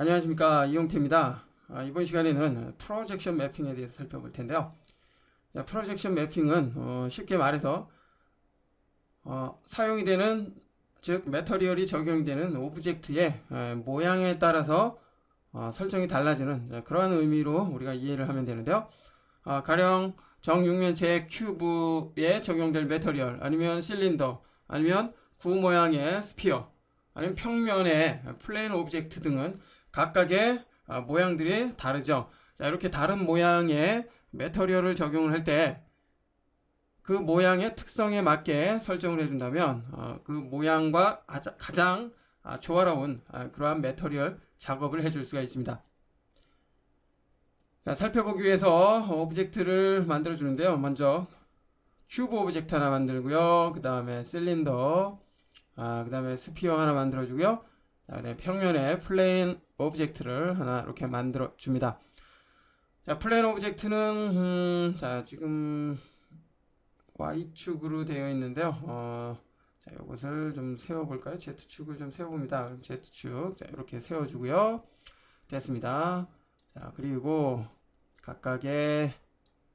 안녕하십니까 이용태입니다. 아, 이번 시간에는 프로젝션 매핑에 대해서 살펴볼 텐데요. 자, 프로젝션 매핑은 어, 쉽게 말해서 어, 사용이 되는 즉 매터리얼이 적용이 되는 오브젝트의 에, 모양에 따라서 어, 설정이 달라지는 자, 그러한 의미로 우리가 이해를 하면 되는데요. 아, 가령 정육면체 큐브에 적용될 매터리얼 아니면 실린더 아니면 구 모양의 스피어 아니면 평면의 플레인 오브젝트 등은 각각의 아, 모양들이 다르죠. 자, 이렇게 다른 모양의 매터리얼을 적용을 할 때 그 모양의 특성에 맞게 설정을 해준다면 어, 그 모양과 가장 아, 조화로운 아, 그러한 매터리얼 작업을 해줄 수가 있습니다. 자, 살펴보기 위해서 오브젝트를 만들어 주는데요. 먼저 큐브 오브젝트 하나 만들고요. 그 다음에 실린더, 아, 그 다음에 스피어 하나 만들어 주고요. 자, 그다음에 평면에 플레인 오브젝트를 하나 이렇게 만들어 줍니다. 자, 플레인 오브젝트는 음, 자, 지금 Y축으로 되어 있는데요. 어, 자, 이것을 좀 세워 볼까요? Z축을 좀 세워 봅니다. 그럼 Z축. 자, 이렇게 세워 주고요. 됐습니다. 자, 그리고 각각의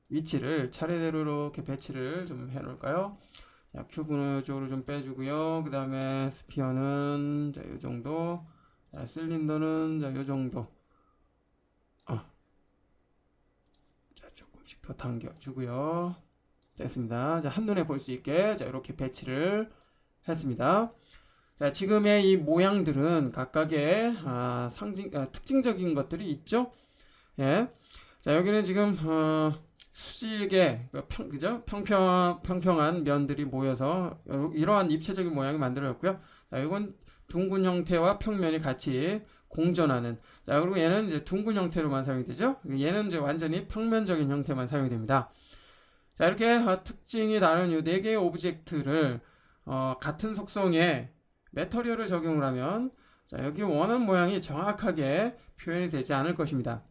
위치를 차례대로 이렇게 배치를 좀 해 놓을까요? 자, 큐브는 이쪽으로 좀 빼주고요. 그 다음에 스피어는 자, 요 정도. 자, 실린더는 자, 요 정도. 어. 자, 조금씩 더 당겨주고요. 됐습니다. 자, 한눈에 볼 수 있게 자, 이렇게 배치를 했습니다. 자, 지금의 이 모양들은 각각의 아, 상징, 아, 특징적인 것들이 있죠. 예. 자, 여기는 지금 어, 수직의 그 평, 그죠? 평평, 평평한 면들이 모여서 요- 이러한 입체적인 모양이 만들어졌고요. 자, 이건 둥근 형태와 평면이 같이 공존하는. 자, 그리고 얘는 이제 둥근 형태로만 사용이 되죠. 얘는 이제 완전히 평면적인 형태만 사용이 됩니다. 자, 이렇게 어, 특징이 다른 이 네 개의 오브젝트를 어, 같은 속성의 매터리얼을 적용을 하면 자, 여기 원하는 모양이 정확하게 표현이 되지 않을 것입니다.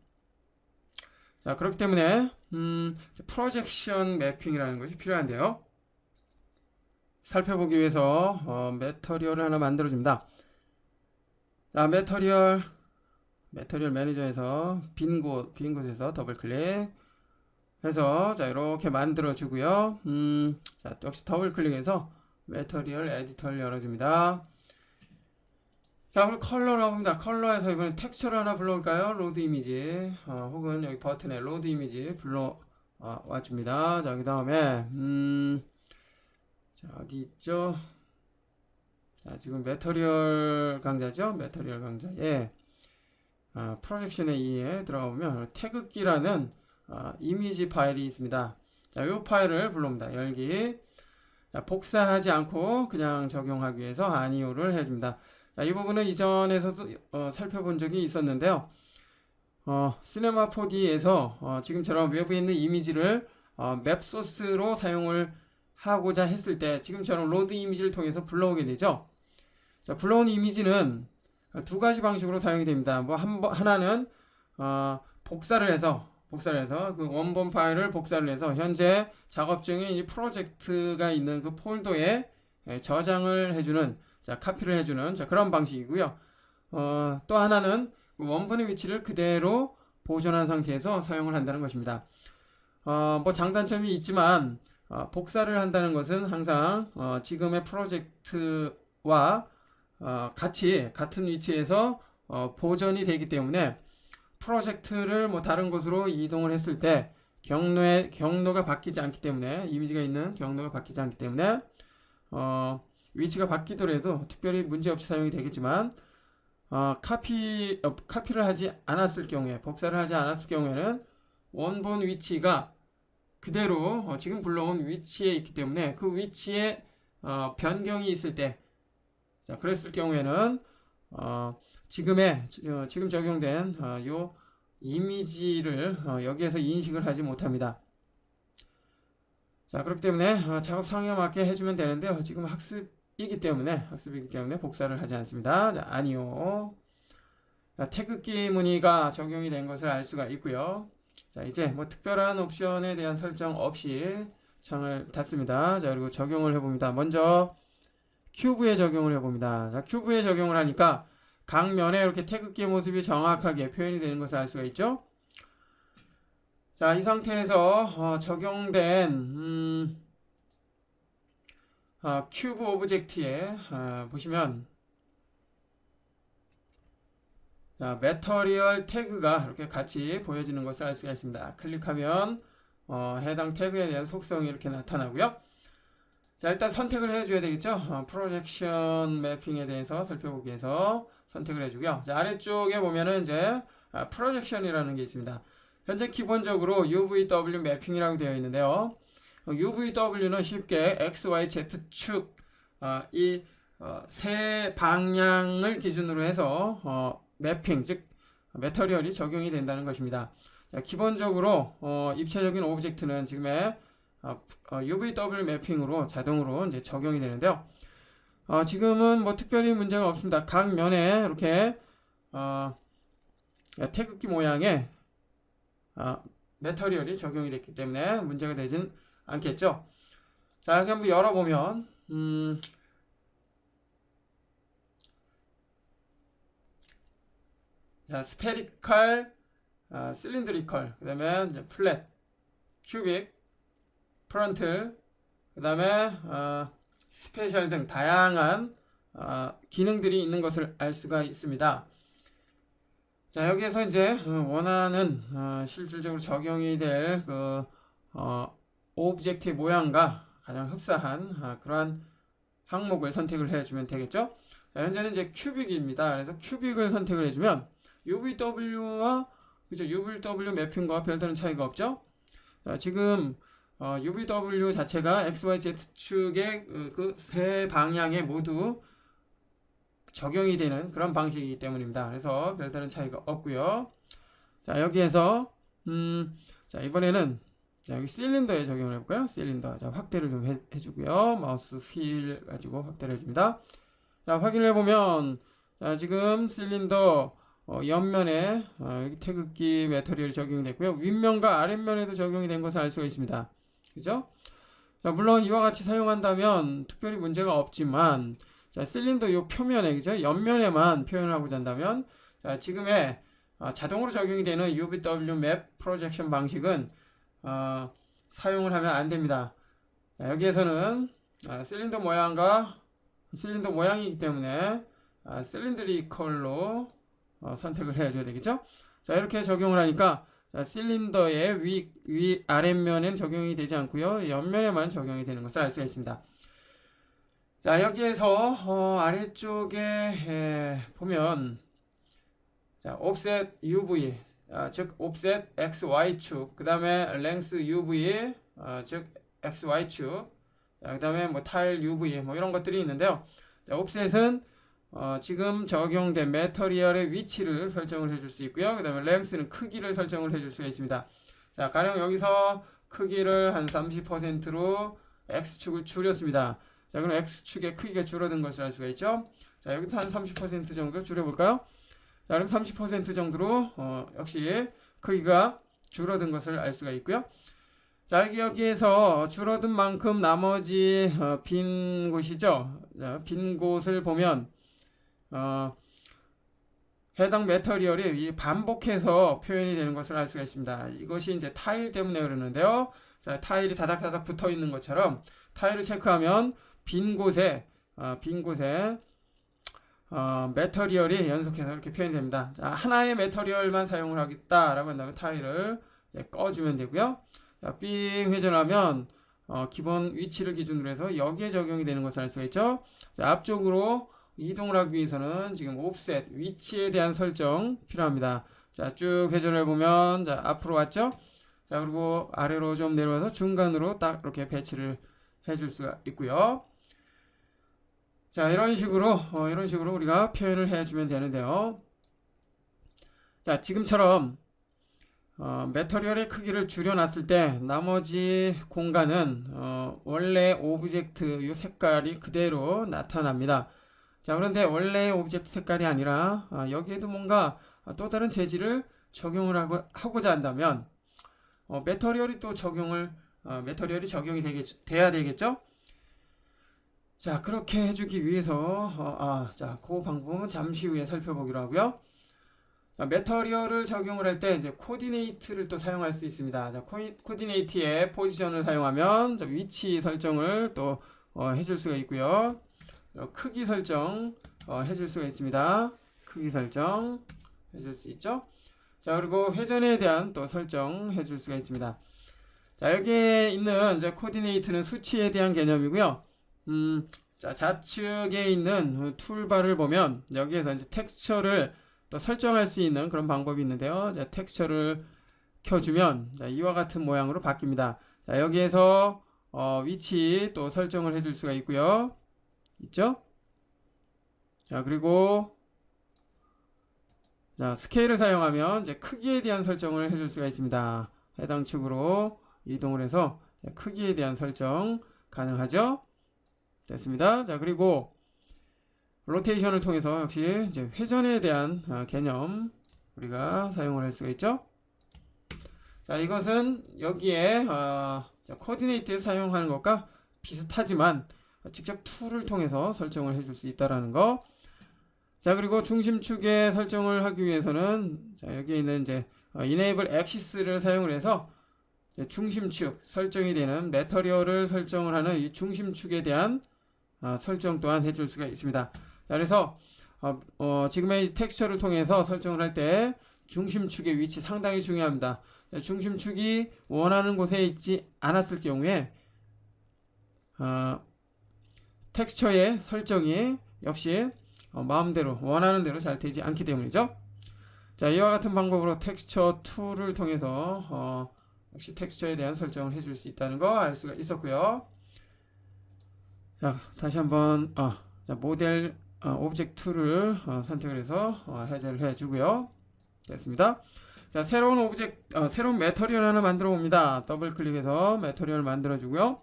자, 그렇기 때문에 음, 프로젝션 매핑이라는 것이 필요한데요. 살펴보기 위해서 어, 매터리얼을 하나 만들어 줍니다. 자, 매터리얼 매터리얼 매니저에서 빈 곳, 빈 곳에서 더블 클릭 해서 자, 이렇게 만들어 주고요. 음, 자, 역시 더블 클릭해서 매터리얼 에디터를 열어 줍니다. 자, 그럼 컬러로 가봅니다. 컬러에서 이번엔 텍스처를 하나 불러올까요? 로드 이미지, 어, 혹은 여기 버튼에 로드 이미지 불러 어, 와줍니다. 자, 그 다음에, 음, 자, 어디 있죠? 자, 지금 매터리얼 강좌죠? 매터리얼 강좌에, 아, 프로젝션의 2에 들어가 보면, 태극기라는 아, 이미지 파일이 있습니다. 자, 이 파일을 불러옵니다. 열기. 자, 복사하지 않고 그냥 적용하기 위해서 아니오를 해줍니다. 자, 이 부분은 이전에서도 어, 살펴본 적이 있었는데요. 어, 시네마 4D에서 어, 지금처럼 외부에 있는 이미지를 어, 맵 소스로 사용을 하고자 했을 때 지금처럼 로드 이미지를 통해서 불러오게 되죠. 자, 불러온 이미지는 두 가지 방식으로 사용이 됩니다. 뭐한번 하나는 어, 복사를 해서 복사를 해서 그 원본 파일을 복사를 해서 현재 작업 중인 이 프로젝트가 있는 그 폴더에 예, 저장을 해주는 자, 카피를 해주는 자, 그런 방식이고요. 어, 또 하나는 그 원본의 위치를 그대로 보존한 상태에서 사용을 한다는 것입니다. 어, 뭐 장단점이 있지만 어, 복사를 한다는 것은 항상 어, 지금의 프로젝트와 어, 같이 같은 위치에서 어, 보존이 되기 때문에 프로젝트를 뭐 다른 곳으로 이동을 했을 때 경로의 경로가 바뀌지 않기 때문에 이미지가 있는 경로가 바뀌지 않기 때문에 어, 위치가 바뀌더라도 특별히 문제없이 사용이 되겠지만 어, 카피 어, 카피를 하지 않았을 경우에 복사를 하지 않았을 경우에는 원본 위치가 그대로 어, 지금 불러온 위치에 있기 때문에 그 위치에 어, 변경이 있을 때 자, 그랬을 경우에는 어, 지금의 어, 지금 적용된 어, 요 이미지를 어, 여기에서 인식을 하지 못합니다. 자, 그렇기 때문에 어, 작업 상황에 맞게 해주면 되는데요. 지금 학습 이기 때문에 학습이기 때문에 복사를 하지 않습니다. 자, 아니요. 자, 태극기 무늬가 적용이 된 것을 알 수가 있고요. 자, 이제 뭐 특별한 옵션에 대한 설정 없이 창을 닫습니다. 자, 그리고 적용을 해봅니다. 먼저 큐브에 적용을 해봅니다. 자, 큐브에 적용을 하니까 각 면에 이렇게 태극기의 모습이 정확하게 표현이 되는 것을 알 수가 있죠. 자, 이 상태에서 어, 적용된 음, 어, 큐브 오브젝트에 어, 보시면 자, 메터리얼 태그가 이렇게 같이 보여지는 것을 알 수가 있습니다. 클릭하면 어, 해당 태그에 대한 속성이 이렇게 나타나고요. 자, 일단 선택을 해줘야 되겠죠. 어, 프로젝션 매핑에 대해서 살펴보기 위해서 선택을 해주고요. 자, 아래쪽에 보면은 이제 아, 프로젝션이라는 게 있습니다. 현재 기본적으로 UVW 매핑이라고 되어 있는데요. 어, UVW는 쉽게 X, Y, Z 축, 어, 이세 방향을 기준으로 해서 어, 매핑, 즉 메터리얼이 적용이 된다는 것입니다. 자, 기본적으로 어, 입체적인 오브젝트는 지금의 어, 어, UVW 매핑으로 자동으로 이제 적용이 되는데요. 어, 지금은 뭐 특별히 문제가 없습니다. 각 면에 이렇게 어, 태극기 모양의 어, 메터리얼이 적용이 됐기 때문에 문제가 되진 않겠죠. 자, 여기 한번 열어보면 음, 자, 스페리칼, 아, 실린드리컬, 그 다음에 플랫, 큐빅, 프런트, 그 다음에 어, 스페셜 등 다양한 어, 기능들이 있는 것을 알 수가 있습니다. 자 여기에서 이제 어, 원하는 어, 실질적으로 적용이 될그 어, 오브젝트의 모양과 가장 흡사한 아, 그러한 항목을 선택을 해주면 되겠죠. 자, 현재는 이제 큐빅입니다. 그래서 큐빅을 선택을 해주면 UVW와 그죠 UVW 매핑과 별다른 차이가 없죠. 자, 지금 어, UVW 자체가 XYZ 축의 그세 방향에 모두 적용이 되는 그런 방식이기 때문입니다. 그래서 별다른 차이가 없고요. 자 여기에서 음, 자 이번에는 자 여기 실린더에 적용을 해볼까요? 실린더 자 확대를 좀 해, 해주고요. 마우스 휠 가지고 확대를 해줍니다. 자 확인을 해보면 자 지금 실린더 어, 옆면에 어, 여기 태극기 메터리얼이 적용이 됐고요. 윗면과 아랫면에도 적용이 된 것을 알 수가 있습니다. 그죠? 자, 물론 이와 같이 사용한다면 특별히 문제가 없지만 자, 실린더 요 표면에 그죠? 옆면에만 표현을 하고자 한다면 자, 지금의 어, 자동으로 적용이 되는 UVW 맵 프로젝션 방식은 어, 사용을 하면 안 됩니다. 자, 여기에서는 아, 실린더 모양과 실린더 모양이기 때문에 아, 실린드리컬로 어, 선택을 해줘야 되겠죠? 자, 이렇게 적용을 하니까 자, 실린더의 위, 위, 아랫면엔 적용이 되지 않고요. 옆면에만 적용이 되는 것을 알 수가 있습니다. 자, 여기에서 어, 아래쪽에 에, 보면 자, offset UV 아, 즉 offset XY축 그 다음에 length UV 아, 즉 XY축 그 다음에 뭐 타일 UV 뭐 이런 것들이 있는데요. 자, offset은 어, 지금 적용된 메터리얼의 위치를 설정을 해줄 수 있고요. 그 다음에 램스는 크기를 설정을 해줄 수가 있습니다. 자, 가령 여기서 크기를 한 30%로 X축을 줄였습니다. 자, 그럼 X축의 크기가 줄어든 것을 알 수가 있죠. 자, 여기서 한 30% 정도 줄여볼까요? 자, 그럼 30% 정도로, 어, 역시 크기가 줄어든 것을 알 수가 있고요. 자, 여기에서 줄어든 만큼 나머지 어, 빈 곳이죠. 자, 빈 곳을 보면 어, 해당 메터리얼이 반복해서 표현이 되는 것을 알 수가 있습니다. 이것이 이제 타일 때문에 그러는데요. 자, 타일이 다닥다닥 붙어 있는 것처럼 타일을 체크하면 빈 곳에 어, 빈 곳에 어, 메터리얼이 연속해서 이렇게 표현이 됩니다. 자, 하나의 메터리얼만 사용을 하겠다라고 한다면 타일을 꺼주면 되고요. 자, 삥 회전하면 어, 기본 위치를 기준으로 해서 여기에 적용이 되는 것을 알 수가 있죠. 자, 앞쪽으로 이동을 하기 위해서는 지금 옵셋 위치에 대한 설정 필요합니다. 자, 쭉 회전해 보면 자, 앞으로 왔죠? 자, 그리고 아래로 좀 내려와서 중간으로 딱 이렇게 배치를 해줄 수가 있고요. 자, 이런 식으로 어, 이런 식으로 우리가 표현을 해주면 되는데요. 자, 지금처럼 어, 메터리얼의 크기를 줄여놨을 때 나머지 공간은 어, 원래 오브젝트 이 색깔이 그대로 나타납니다. 자, 그런데 원래의 오브젝트 색깔이 아니라 아, 여기에도 뭔가 또 다른 재질을 적용을 하고, 하고 자 한다면 어, 메터리얼이 또 적용을 어, 메터리얼이 적용이 되겠, 돼야 되겠죠? 자, 그렇게 해주기 위해서, 어, 아, 자, 그 방법은 잠시 후에 살펴보기로 하고요. 자, 매터리얼을 적용을 할 때 이제 코디네이트를 또 사용할 수 있습니다. 자, 코이, 코디네이트의 포지션을 사용하면 자, 위치 설정을 또 어, 해줄 수가 있고요. 어, 크기 설정 어, 해줄 수가 있습니다. 크기 설정 해줄 수 있죠. 자, 그리고 회전에 대한 또 설정 해줄 수가 있습니다. 자, 여기에 있는 이제 코디네이트는 수치에 대한 개념이고요. 음, 자, 좌측에 있는 툴바를 보면 여기에서 이제 텍스처를 또 설정할 수 있는 그런 방법이 있는데요. 자, 텍스처를 켜주면 자, 이와 같은 모양으로 바뀝니다. 자, 여기에서 어, 위치 또 설정을 해줄 수가 있고요. 있죠? 자, 그리고 자, 스케일을 사용하면 이제 크기에 대한 설정을 해줄 수가 있습니다. 해당 축으로 이동을 해서 크기에 대한 설정 가능하죠? 됐습니다. 자, 그리고 로테이션을 통해서 역시 이제 회전에 대한 아, 개념 우리가 사용을 할 수가 있죠. 자, 이것은 여기에 어, 자, 코디네이트에 사용하는 것과 비슷하지만 직접 툴을 통해서 설정을 해줄 수 있다라는 거. 자, 그리고 중심축에 설정을 하기 위해서는 자, 여기에 있는 이제 어, Enable Axis를 사용을 해서 중심축 설정이 되는 매터리얼을 설정을 하는 이 중심축에 대한 아, 설정 또한 해줄 수가 있습니다. 자, 그래서 어, 어, 지금의 이 텍스처를 통해서 설정을 할 때 중심축의 위치 상당히 중요합니다. 자, 중심축이 원하는 곳에 있지 않았을 경우에 어, 텍스처의 설정이 역시 어, 마음대로 원하는 대로 잘 되지 않기 때문이죠. 자, 이와 같은 방법으로 텍스처 툴을 통해서 어, 역시 텍스처에 대한 설정을 해줄 수 있다는 거 알 수가 있었고요. 자, 다시 한번 어, 자, 모델 어, 오브젝트 툴을 어, 선택을 해서 어, 해제를 해주고요. 됐습니다. 자, 새로운 오브젝트, 어, 새로운 매터리얼 하나 만들어 봅니다. 더블 클릭해서 매터리얼 만들어 주고요.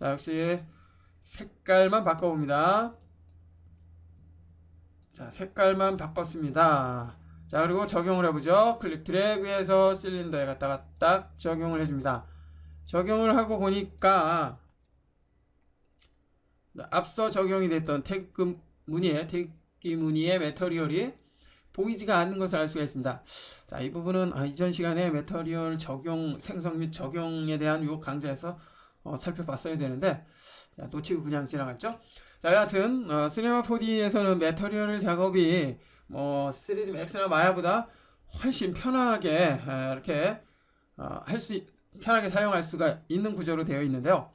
자, 역시 색깔만 바꿔 봅니다. 자, 색깔만 바꿨습니다. 자, 그리고 적용을 해보죠. 클릭 드래그해서 실린더에 갖다가 딱 적용을 해줍니다. 적용을 하고 보니까 앞서 적용이 됐던 태극 무늬의 태극기 무늬의 매터리얼이 보이지가 않는 것을 알 수가 있습니다. 자, 이 부분은 아, 이전 시간에 매터리얼 적용 생성 및 적용에 대한 요 강좌에서 어, 살펴봤어야 되는데 자, 놓치고 그냥 지나갔죠. 자, 여하튼 어, 시네마 4D에서는 매터리얼 작업이 뭐 3D 맥스나 마야보다 훨씬 편하게 에, 이렇게 어, 할수 편하게 사용할 수가 있는 구조로 되어 있는데요.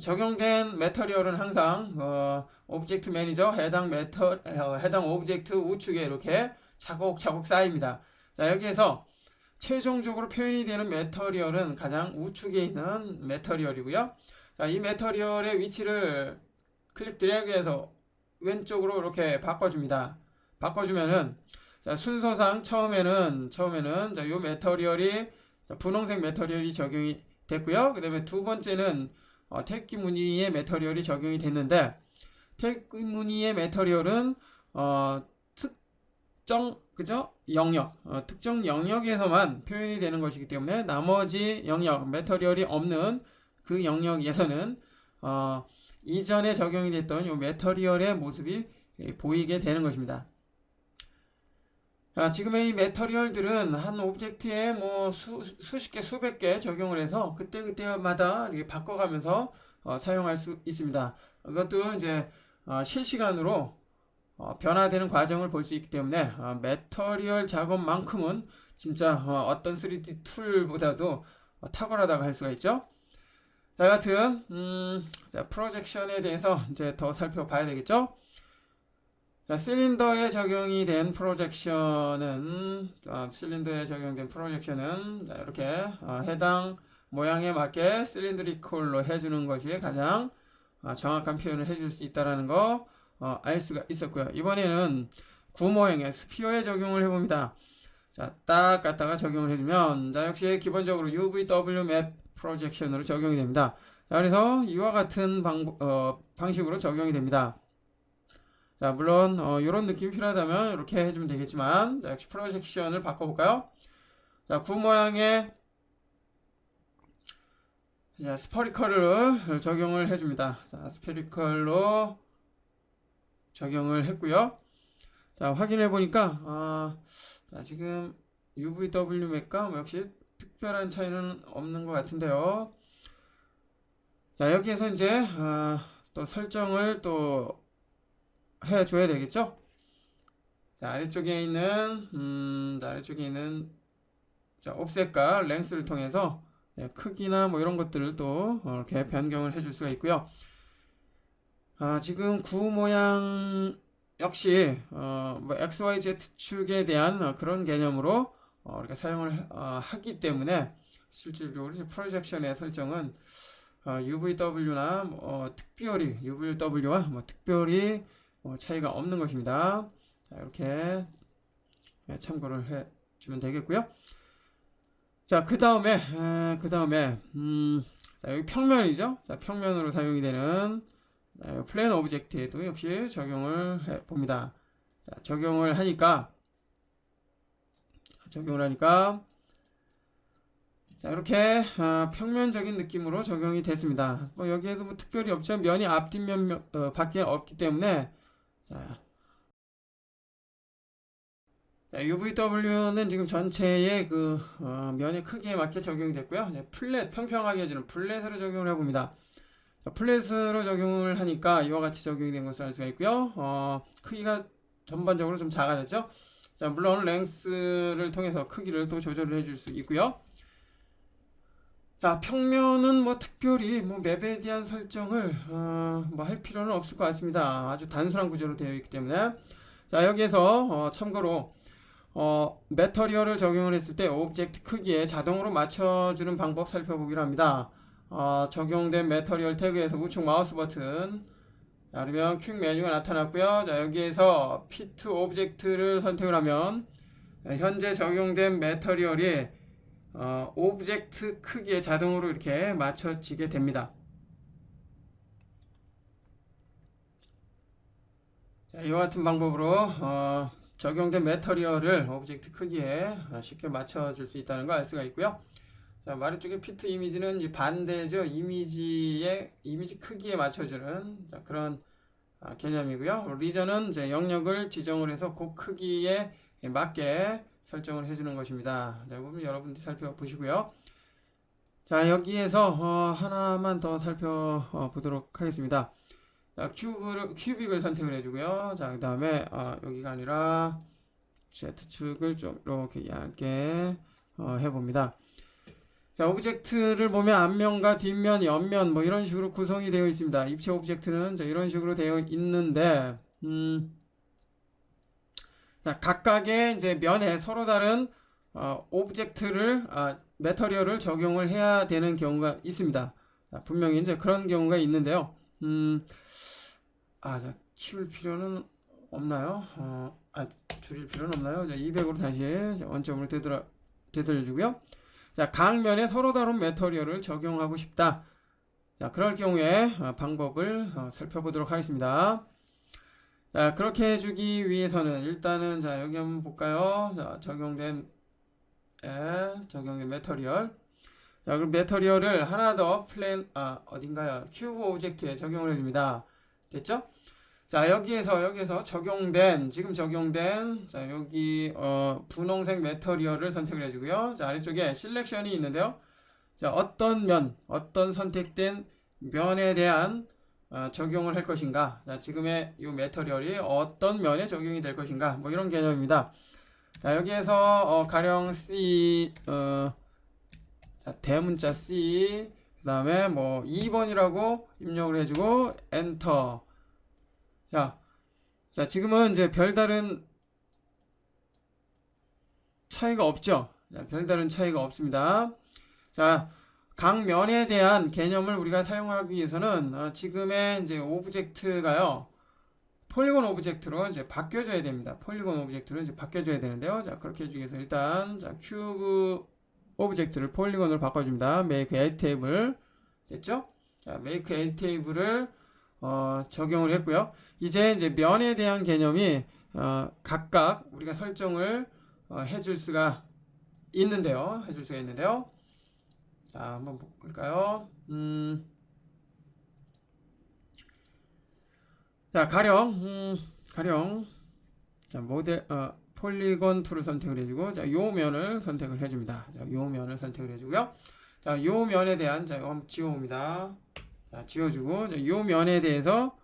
적용된 매터리얼은 항상 어, 오브젝트 매니저 해당 매터 어, 해당 오브젝트 우측에 이렇게 차곡차곡 쌓입니다. 자 여기에서 최종적으로 표현이 되는 매터리얼은 가장 우측에 있는 매터리얼이고요. 자, 이 매터리얼의 위치를 클릭 드래그해서 왼쪽으로 이렇게 바꿔줍니다. 바꿔주면은 자, 순서상 처음에는 처음에는 자, 요 매터리얼이 자, 분홍색 매터리얼이 적용이 됐고요. 그 다음에 두 번째는 어, 택기 무늬의 매터리얼이 적용이 됐는데 택기 무늬의 매터리얼은 어, 특정 그죠 영역 어, 특정 영역에서만 표현이 되는 것이기 때문에 나머지 영역 매터리얼이 없는 그 영역에서는 어, 이전에 적용이 됐던 이 매터리얼의 모습이 예, 보이게 되는 것입니다. 아, 지금의 이 매터리얼들은 한 오브젝트에 뭐 수, 수십 개, 수백 개 적용을 해서 그때그때마다 이렇게 바꿔가면서 어, 사용할 수 있습니다. 이것도 이제 어, 실시간으로 어, 변화되는 과정을 볼 수 있기 때문에 어, 매터리얼 작업만큼은 진짜 어, 떤 3D 툴보다도 어, 탁월하다고 할 수가 있죠. 자, 여하튼 음, 자, 프로젝션에 대해서 이제 더 살펴봐야 되겠죠. 자, 실린더에 적용이 된 프로젝션은 어, 실린더에 적용된 프로젝션은 자, 이렇게 어, 해당 모양에 맞게 실린드리컬로 해주는 것이 가장 어, 정확한 표현을 해줄 수 있다라는 거 어, 알 수가 있었고요. 이번에는 구모형의 스피어에 적용을 해봅니다. 자, 딱 갖다가 적용을 해주면 자, 역시 기본적으로 UVW 맵 프로젝션으로 적용이 됩니다. 자, 그래서 이와 같은 방, 어, 방식으로 적용이 됩니다. 자, 물론 어, 이런 느낌이 필요하다면 이렇게 해주면 되겠지만 자, 역시 프로젝션을 바꿔볼까요? 자, 구 모양의 자, 스퍼리컬을 적용을 해줍니다. 자, 스페리컬로 적용을 했고요. 자, 확인해 보니까 아, 자, 지금 UVW 맥과 뭐 역시 특별한 차이는 없는 것 같은데요. 자, 여기에서 이제 아, 또 설정을 또 해줘야 되겠죠? 자, 아래쪽에 있는 음, 자, 아래쪽에 있는 자, 옵셋과 랭스를 통해서 네, 크기나 뭐 이런 것들을 또 어, 이렇게 변경을 해줄 수가 있고요. 아, 지금 구 모양 역시 어, 뭐 XYZ 축에 대한 어, 그런 개념으로 어, 우리가 사용을 어, 하기 때문에 실질적으로 프로젝션의 설정은 어, UVW나 뭐, 어, 특별히 UVW와 뭐 특별히 뭐 차이가 없는 것입니다. 자, 이렇게 네, 참고를 해 주면 되겠고요. 자, 그 다음에, 그 다음에, 음, 자, 여기 평면이죠? 자, 평면으로 사용이 되는 자, 플랜 오브젝트에도 역시 적용을 해 봅니다. 자, 적용을 하니까, 적용을 하니까, 자, 이렇게 어, 평면적인 느낌으로 적용이 됐습니다. 뭐 여기에도 뭐 특별히 없죠. 면이 앞뒷면 어, 밖에 없기 때문에, 자, 자, UVW는 지금 전체의 그 어, 면의 크기에 맞게 적용이 됐고요. 이제 플랫 평평하게 해주는 플랫으로 적용을 해봅니다. 자, 플랫으로 적용을 하니까 이와 같이 적용이 된 것을 알 수가 있고요. 어, 크기가 전반적으로 좀 작아졌죠. 자, 물론 랭스를 통해서 크기를 또 조절을 해줄 수 있고요. 자, 평면은 뭐 특별히 뭐 맵에 대한 설정을 어, 뭐할 필요는 없을 것 같습니다. 아주 단순한 구조로 되어 있기 때문에 자, 여기에서 어, 참고로 어, 매터리얼을 적용을 했을 때 오브젝트 크기에 자동으로 맞춰주는 방법 살펴보기로 합니다. 어, 적용된 매터리얼 태그에서 우측 마우스 버튼 자, 그러면 퀵 메뉴가 나타났고요. 자, 여기에서 P2 오브젝트를 선택을 하면 현재 적용된 매터리얼이 어, 오브젝트 크기에 자동으로 이렇게 맞춰지게 됩니다. 자, 이와 같은 방법으로 어, 적용된 매터리얼을 오브젝트 크기에 쉽게 맞춰줄 수 있다는 걸 알 수가 있고요. 자, 아래쪽에 피트 이미지는 이 반대죠. 이미지의 이미지 크기에 맞춰주는 자, 그런 아, 개념이고요. 리전은 이제 영역을 지정을 해서 그 크기에 맞게 설정을 해주는 것입니다. 자, 부분 여러분들이 살펴보시고요. 자, 여기에서 어, 하나만 더 살펴보도록 하겠습니다. 자, 큐브를, 큐빅을 선택을 해주고요. 자, 그 다음에, 어, 여기가 아니라, Z축을 좀 이렇게 얇게 어, 해봅니다. 자, 오브젝트를 보면 앞면과 뒷면, 옆면, 뭐 이런 식으로 구성이 되어 있습니다. 입체 오브젝트는 자, 이런 식으로 되어 있는데, 음, 자, 각각의 이제 면에 서로 다른 어, 오브젝트를, 아, 매터리얼을 적용을 해야 되는 경우가 있습니다. 자, 분명히 이제 그런 경우가 있는데요. 음, 아, 자, 키울 필요는 없나요? 어, 아, 줄일 필요는 없나요? 자, 200으로 다시 원점으로 되돌아, 되돌려주고요. 자, 각 면에 서로 다른 매터리얼을 적용하고 싶다. 자, 그럴 경우에 어, 방법을 어, 살펴보도록 하겠습니다. 자, 그렇게 해주기 위해서는 일단은 자, 여기 한번 볼까요? 자, 적용된 에, 적용된 매터리얼. 자, 그럼 매터리얼을 하나 더 플랜 아, 어딘가요? 큐브 오브젝트에 적용을 해줍니다. 됐죠? 자 여기에서 여기에서 적용된 지금 적용된 자 여기 어, 분홍색 매터리얼을 선택을 해주고요. 자 아래쪽에 실렉션이 있는데요. 자 어떤 면 어떤 선택된 면에 대한 어, 적용을 할 것인가. 자 지금의 이 매터리얼이 어떤 면에 적용이 될 것인가. 뭐 이런 개념입니다. 자 여기에서 어, 가령 C 어, 자 대문자 C 그 다음에 뭐 2번이라고 입력을 해주고 엔터 자, 자 지금은 이제 별다른 차이가 없죠. 자, 별다른 차이가 없습니다. 자, 각 면에 대한 개념을 우리가 사용하기 위해서는 어, 지금의 이제 오브젝트가요. 폴리곤 오브젝트로 이제 바뀌어줘야 됩니다. 폴리곤 오브젝트로 이제 바뀌어줘야 되는데요. 자, 그렇게 해주기 위해서 일단 자, 큐브 오브젝트를 폴리곤으로 바꿔줍니다. make a table 됐죠? 자, make a table을 어, 적용을 했고요. 이제 이제 면에 대한 개념이 어, 각각 우리가 설정을 어, 해줄 수가 있는데요. 해줄 수가 있는데요. 자, 한번 볼까요? 음, 자, 가령, 음, 가령, 자, 모델, 어, 폴리곤 툴을 선택을 해주고, 자, 요 면을 선택을 해줍니다. 자, 요 면을 선택을 해주고요. 자, 요 면에 대한, 자, 이거 지워봅니다. 자, 지워주고, 자, 요 면에 대해서,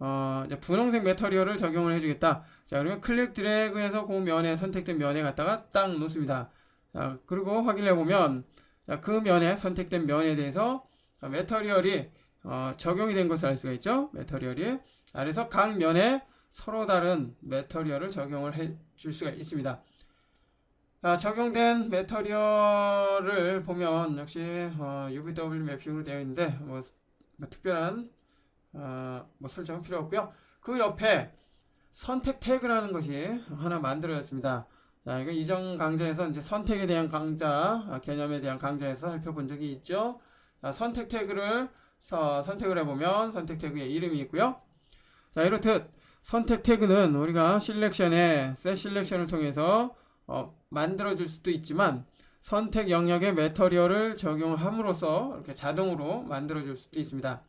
어, 이제 분홍색 메터리얼을 적용을 해주겠다. 자, 그러면 클릭 드래그해서 그 면에 선택된 면에 갖다가 딱 놓습니다. 자, 그리고 확인해 보면, 자, 그 면에 선택된 면에 대해서 자, 메터리얼이 어, 적용이 된 것을 알 수가 있죠. 메터리얼이. 자, 그래서 각 면에 서로 다른 메터리얼을 적용을 해 줄 수가 있습니다. 자, 적용된 메터리얼을 보면 역시 어, UVW 매핑으로 되어 있는데 뭐, 뭐 특별한 어, 뭐 설정은 필요 없고요. 그 옆에 선택 태그라는 것이 하나 만들어졌습니다. 자, 이거 이전 강좌에서 이제 선택에 대한 강좌, 아, 개념에 대한 강좌에서 살펴본 적이 있죠. 자, 선택 태그를 서, 선택을 해보면 선택 태그의 이름이 있고요. 자, 이렇듯 선택 태그는 우리가 실렉션에 셋 실렉션을 통해서 어, 만들어 줄 수도 있지만 선택 영역에 메터리얼을 적용함으로써 이렇게 자동으로 만들어 줄 수도 있습니다.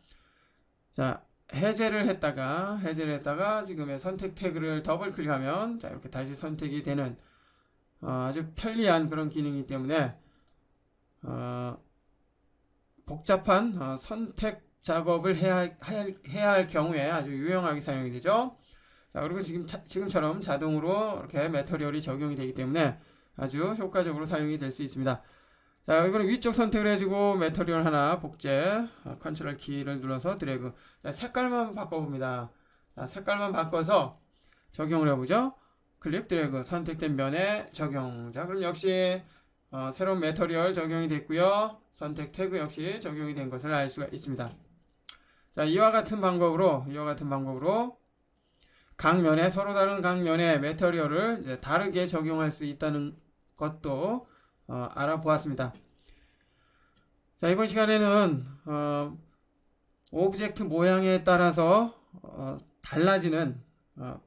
자, 해제를 했다가 해제를 했다가 지금의 선택 태그를 더블 클릭하면 자 이렇게 다시 선택이 되는 어, 아주 편리한 그런 기능이기 때문에 어, 복잡한 어, 선택 작업을 해야, 할- 해야 할 경우에 아주 유용하게 사용이 되죠. 자 그리고 지금 차- 지금처럼 자동으로 이렇게 메터리얼이 적용이 되기 때문에 아주 효과적으로 사용이 될 수 있습니다. 자 이번에 위쪽 선택을 해주고 메터리얼 하나 복제 어, 컨트롤 키를 눌러서 드래그 자, 색깔만 바꿔봅니다. 자, 색깔만 바꿔서 적용을 해보죠. 클릭 드래그 선택된 면에 적용. 자, 그럼 역시 어, 새로운 메터리얼 적용이 됐고요. 선택 태그 역시 적용이 된 것을 알 수가 있습니다. 자, 이와 같은 방법으로 이와 같은 방법으로 각 면에 서로 다른 각 면에 메터리얼을 다르게 적용할 수 있다는 것도 어, 알아보았습니다. 자, 이번 시간에는 어, 오브젝트 모양에 따라서 어, 달라지는 어,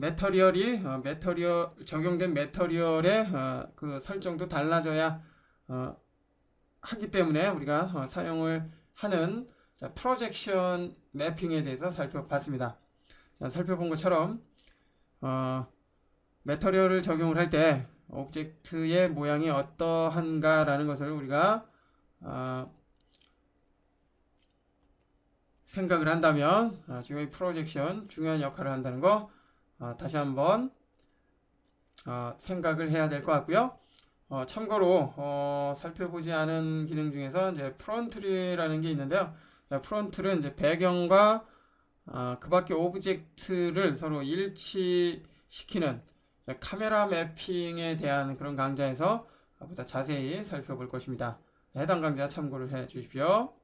메터리얼이 어, 메터리얼 적용된 메터리얼의 어, 그 설정도 달라져야 어, 하기 때문에 우리가 어, 사용을 하는 자, 프로젝션 매핑에 대해서 살펴봤습니다. 자, 살펴본 것처럼 어, 메터리얼을 적용을 할때 오브젝트의 모양이 어떠한가라는 것을 우리가 어, 생각을 한다면 아, 지금 이 프로젝션 중요한 역할을 한다는 거 아, 다시 한번 아, 생각을 해야 될 것 같고요. 어, 참고로 어, 살펴보지 않은 기능 중에서 이제 프론트리라는 게 있는데요. 자, 프론트는 이제 배경과 아, 그 밖에 오브젝트를 서로 일치시키는 자, 카메라 매핑에 대한 그런 강좌에서 보다 자세히 살펴볼 것입니다. 해당 강좌 참고를 해 주십시오.